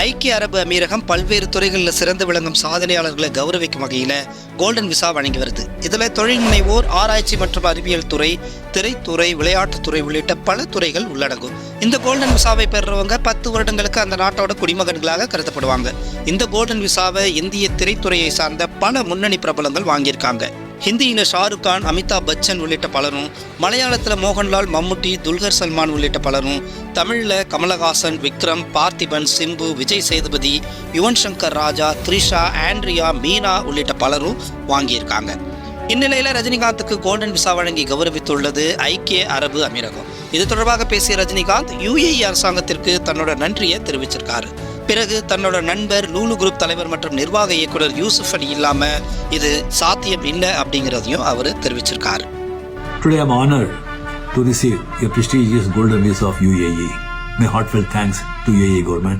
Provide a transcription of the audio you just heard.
ஐக்கிய அரபு அமீரகம் பல்வேறு துறைகளில் சிறந்து விளங்கும் சாதனையாளர்களை கௌரவிக்கும் வகையில் கோல்டன் விசா வழங்கி வருது. இதில் தொழில் முனைவோர் ஆராய்ச்சி மற்றும் அறிவியல் துறை திரைத்துறை விளையாட்டுத்துறை உள்ளிட்ட பல துறைகள் உள்ளடங்கும். இந்த கோல்டன் விசாவை பெறுறவங்க பத்து வருடங்களுக்கு அந்த நாட்டோட குடிமகன்களாக கருதப்படுவாங்க. இந்த கோல்டன் விசாவை இந்திய திரைத்துறையை சார்ந்த பல முன்னணி பிரபலங்கள் வாங்கியிருக்காங்க. ஹிந்தியில் ஷாருக் கான் அமிதாப் பச்சன் உள்ளிட்ட பலரும் மலையாளத்தில் மோகன்லால் மம்முட்டி துல்கர் சல்மான் உள்ளிட்ட பலரும் தமிழில் கமலஹாசன் விக்ரம் பார்த்திபன் சிம்பு விஜய் சேதுபதி யுவன் சங்கர் ராஜா த்ரிஷா ஆண்ட்ரியா மீனா உள்ளிட்ட பலரும் வாங்கியிருக்காங்க. இந்நிலையில் ரஜினிகாந்துக்கு கோல்டன் விசா வழங்கி கௌரவித்துள்ளது ஐக்கிய அரபு அமீரகம். இது தொடர்பாக பேசிய ரஜினிகாந்த் யுஏஇ அரசாங்கத்திற்கு தன்னோட நன்றியை தெரிவிச்சிருக்காரு. பிறகு தன்னோட நண்பர் லூலு குரூப் தலைவர் மற்றும் நிர்வாக இயக்குனர் யூசுப் அலி இல்லாம இது சாத்தியம் இல்லை அப்படிங்கிறதையும் அவர் தெரிவிச்சிருக்காரு Today I'm honored to receive a prestigious Golden Visa of UAE. My heartfelt thanks to UAE government.